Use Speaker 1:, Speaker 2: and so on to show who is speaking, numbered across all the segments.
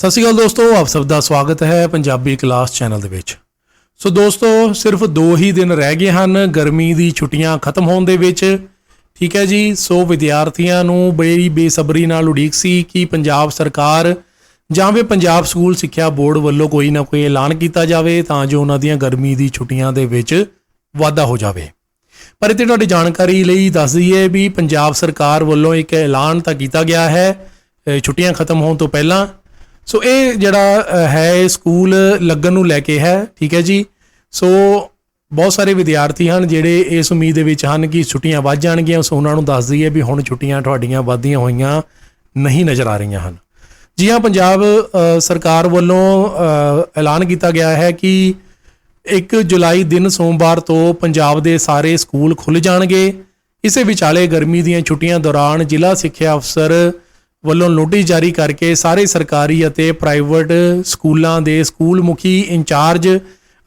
Speaker 1: ਸਤਿ ਸ਼੍ਰੀ ਅਕਾਲ ਦੋਸਤੋ, ਆਪ ਸਭ ਦਾ ਸਵਾਗਤ ਹੈ ਪੰਜਾਬੀ ਕਲਾਸ ਚੈਨਲ ਦੇ ਵਿੱਚ। ਸੋ ਦੋਸਤੋ, ਸਿਰਫ 2 ਹੀ ਦਿਨ ਰਹਿ ਗਏ ਹਨ, ਗਰਮੀ ਦੀ ਛੁੱਟੀਆਂ ਖਤਮ ਹੋਣ ਦੇ ਵਿੱਚ। ਠੀਕ ਹੈ ਜੀ, ਸੋ ਵਿਦਿਆਰਥੀਆਂ ਨੂੰ ਬੜੀ ਬੇਸਬਰੀ ਨਾਲ ਉਡੀਕ ਸੀ ਕਿ ਪੰਜਾਬ ਸਰਕਾਰ ਜਾਂ ਵੀ ਪੰਜਾਬ ਸਕੂਲ ਸਿੱਖਿਆ ਬੋਰਡ ਵੱਲੋਂ ਕੋਈ ਨਾ ਕੋਈ ਐਲਾਨ ਕੀਤਾ ਜਾਵੇ ਤਾਂ ਜੋ ਉਹਨਾਂ ਦੀਆਂ ਗਰਮੀ ਦੀ ਛੁੱਟੀਆਂ ਦੇ ਵਿੱਚ ਵਾਧਾ ਹੋ ਜਾਵੇ। ਪਰ ਇੱਥੇ ਤੁਹਾਡੀ ਜਾਣਕਾਰੀ ਲਈ ਦੱਸ ਦਈਏ ਵੀ ਪੰਜਾਬ ਸਰਕਾਰ ਵੱਲੋਂ ਇੱਕ ਐਲਾਨ ਤਾਂ ਕੀਤਾ ਗਿਆ ਹੈ ਛੁੱਟੀਆਂ ਖਤਮ ਹੋਣ ਤੋਂ ਪਹਿਲਾਂ। ਸੋ ਇਹ ਜਿਹੜਾ ਹੈ, ਇਹ ਸਕੂਲ ਲੱਗਣ ਨੂੰ ਲੈ ਕੇ ਹੈ, ਠੀਕ ਹੈ ਜੀ? ਸੋ ਬਹੁਤ ਸਾਰੇ ਵਿਦਿਆਰਥੀ ਹਨ ਜਿਹੜੇ ਇਸ ਉਮੀਦ ਦੇ ਵਿੱਚ ਹਨ ਕਿ ਛੁੱਟੀਆਂ ਵੱਧ ਜਾਣਗੀਆਂ। ਸੋ ਉਹਨਾਂ ਨੂੰ ਦੱਸ ਦਈਏ ਵੀ ਹੁਣ ਛੁੱਟੀਆਂ ਤੁਹਾਡੀਆਂ ਵੱਧਦੀਆਂ ਹੋਈਆਂ ਨਹੀਂ ਨਜ਼ਰ ਆ ਰਹੀਆਂ ਹਨ। ਜੀ ਹਾਂ, ਪੰਜਾਬ ਸਰਕਾਰ ਵੱਲੋਂ ਐਲਾਨ ਕੀਤਾ ਗਿਆ ਹੈ ਕਿ 1 ਜੁਲਾਈ ਦਿਨ ਸੋਮਵਾਰ ਤੋਂ ਪੰਜਾਬ ਦੇ ਸਾਰੇ ਸਕੂਲ ਖੁੱਲ ਜਾਣਗੇ। ਇਸੇ ਵਿਚਾਲੇ ਗਰਮੀ ਦੀਆਂ ਛੁੱਟੀਆਂ ਦੌਰਾਨ ਜ਼ਿਲ੍ਹਾ ਸਿੱਖਿਆ ਅਫਸਰ ਵੱਲੋਂ ਨੋਟਿਸ ਜਾਰੀ ਕਰਕੇ ਸਾਰੇ ਸਰਕਾਰੀ ਅਤੇ ਪ੍ਰਾਈਵੇਟ ਸਕੂਲਾਂ ਦੇ ਸਕੂਲ ਮੁਖੀ ਇੰਚਾਰਜ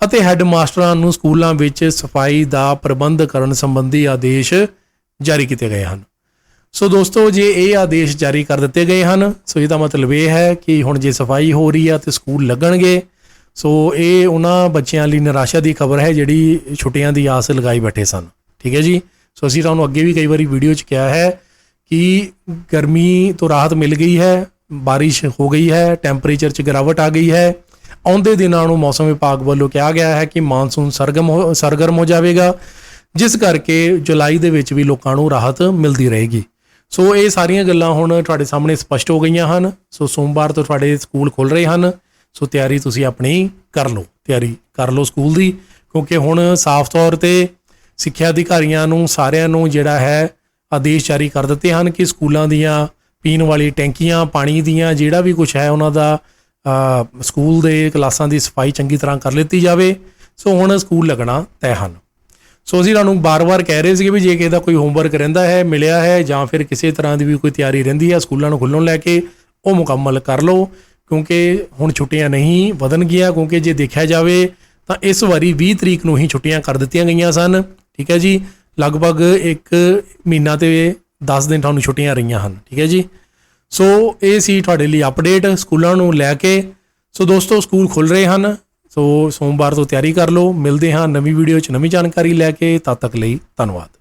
Speaker 1: ਅਤੇ ਹੈੱਡ ਮਾਸਟਰਾਂ ਨੂੰ ਸਕੂਲਾਂ ਵਿੱਚ ਸਫ਼ਾਈ ਦਾ ਪ੍ਰਬੰਧ ਕਰਨ ਸੰਬੰਧੀ ਆਦੇਸ਼ ਜਾਰੀ ਕੀਤੇ ਗਏ ਹਨ। ਸੋ ਦੋਸਤੋ, ਜੇ ਇਹ ਆਦੇਸ਼ ਜਾਰੀ ਕਰ ਦਿੱਤੇ ਗਏ ਹਨ, ਸੋ ਇਹਦਾ ਮਤਲਬ ਇਹ ਹੈ ਕਿ ਹੁਣ ਜੇ ਸਫ਼ਾਈ ਹੋ ਰਹੀ ਆ ਤੇ ਸਕੂਲ ਲੱਗਣਗੇ। ਸੋ ਇਹ ਉਹਨਾਂ ਬੱਚਿਆਂ ਲਈ ਨਿਰਾਸ਼ਾ ਦੀ ਖਬਰ ਹੈ ਜਿਹੜੀ ਛੁੱਟੀਆਂ ਦੀ ਆਸ ਲਗਾਈ ਬੈਠੇ ਸਨ। ਠੀਕ ਹੈ ਜੀ? ਸੋ ਅਸੀਂ ਤੁਹਾਨੂੰ ਅੱਗੇ ਵੀ ਕਈ ਵਾਰੀ ਵੀਡੀਓ 'ਚ ਕਿਹਾ ਹੈ ਕਿ ਗਰਮੀ ਤੋਂ ਰਾਹਤ ਮਿਲ ਗਈ ਹੈ, ਬਾਰਿਸ਼ ਹੋ ਗਈ ਹੈ ਟੈਂਪਰੇਚਰ 'ਚ ਗਿਰਾਵਟ ਆ ਗਈ ਹੈ। ਆਉਂਦੇ ਦਿਨਾਂ ਨੂੰ ਮੌਸਮ ਵਿਭਾਗ ਵੱਲੋਂ ਕਿਹਾ ਗਿਆ ਹੈ ਕਿ ਮਾਨਸੂਨ ਸਰਗਮ ਹੋ- ਸਰਗਰਮ ਹੋ ਜਾਵੇਗਾ, ਜਿਸ ਕਰਕੇ ਜੁਲਾਈ ਦੇ ਵਿੱਚ ਵੀ ਲੋਕਾਂ ਨੂੰ ਰਾਹਤ ਮਿਲਦੀ ਰਹੇਗੀ। ਸੋ ਇਹ ਸਾਰੀਆਂ ਗੱਲਾਂ ਹੁਣ ਤੁਹਾਡੇ ਸਾਹਮਣੇ ਸਪਸ਼ਟ ਹੋ ਗਈਆਂ ਹਨ। ਸੋ ਸੋਮਵਾਰ ਤੋਂ ਤੁਹਾਡੇ ਸਕੂਲ ਖੁੱਲ ਰਹੇ ਹਨ। ਸੋ ਤਿਆਰੀ ਤੁਸੀਂ ਆਪਣੀ ਕਰ ਲਓ। ਤਿਆਰੀ ਕਰ ਲਓ ਸਕੂਲ ਦੀ, ਕਿਉਂਕਿ ਹੁਣ ਸਾਫ਼ ਤੌਰ ਤੇ ਸਿੱਖਿਆ ਅਧਿਕਾਰੀਆਂ ਨੂੰ ਸਾਰਿਆਂ ਨੂੰ ਜਿਹੜਾ ਹੈ ਆਦੇਸ਼ ਜਾਰੀ ਕਰ ਦਿੱਤੇ ਹਨ ਕਿ ਸਕੂਲਾਂ ਦੀਆਂ ਪੀਣ ਵਾਲੀ ਟੈਂਕੀਆਂ, ਪਾਣੀ ਦੀਆਂ ਜਿਹੜਾ ਵੀ ਕੁਝ ਹੈ ਉਹਨਾਂ ਦਾ ਸਕੂਲ ਦੇ ਕਲਾਸਾਂ ਦੀ ਸਫ਼ਾਈ ਚੰਗੀ ਤਰ੍ਹਾਂ ਕਰ ਲਿੱਤੀ ਜਾਵੇ। ਸੋ ਹੁਣ ਸਕੂਲ ਲੱਗਣਾ ਤੈਅ ਹਨ। ਸੋ ਅਸੀਂ ਤੁਹਾਨੂੰ ਬਾਰ-ਬਾਰ ਕਹਿ ਰਹੇ ਸੀਗੇ ਵੀ ਜੇ ਕਿਸੇ ਦਾ ਕੋਈ ਹੋਮਵਰਕ ਰਹਿੰਦਾ ਹੈ, ਮਿਲਿਆ ਹੈ ਜਾਂ ਫਿਰ ਕਿਸੇ ਤਰ੍ਹਾਂ ਦੀ ਵੀ ਕੋਈ ਤਿਆਰੀ ਰਹਿੰਦੀ ਹੈ, ਸਕੂਲਾਂ ਨੂੰ ਖੁੱਲਣ ਲੈ ਕੇ ਉਹ ਮੁਕੰਮਲ ਕਰ ਲਓ, ਕਿਉਂਕਿ ਹੁਣ ਛੁੱਟੀਆਂ ਨਹੀਂ ਵਧਣਗੀਆਂ, ਕਿਉਂਕਿ ਜੇ ਦੇਖਿਆ ਜਾਵੇ ਤਾਂ ਇਸ ਵਾਰੀ 20 ਤਰੀਕ ਨੂੰ ਹੀ ਛੁੱਟੀਆਂ ਕਰ ਦਿੱਤੀਆਂ ਗਈਆਂ ਸਨ। ਠੀਕ ਹੈ ਜੀ? ਲਗਭਗ ਇੱਕ ਮਹੀਨਾ ਤੇ 10 ਦਿਨ ਤੁਹਾਨੂੰ ਛੁੱਟੀਆਂ ਰਹੀਆਂ ਹਨ, ਠੀਕ ਹੈ ਜੀ? ਸੋ ਇਹ ਸੀ ਤੁਹਾਡੇ ਲਈ ਅਪਡੇਟ ਸਕੂਲਾਂ ਨੂੰ ਲੈ ਕੇ। ਸੋ ਦੋਸਤੋ, ਸਕੂਲ ਖੁੱਲ ਰਹੇ ਹਨ। ਸੋ ਸੋਮਵਾਰ ਤੋਂ ਤਿਆਰੀ ਕਰ ਲਓ। ਮਿਲਦੇ ਹਾਂ ਨਵੀਂ ਵੀਡੀਓ 'ਚ ਨਵੀਂ ਜਾਣਕਾਰੀ ਲੈ ਕੇ। ਤਦ ਤੱਕ ਲਈ ਧੰਨਵਾਦ।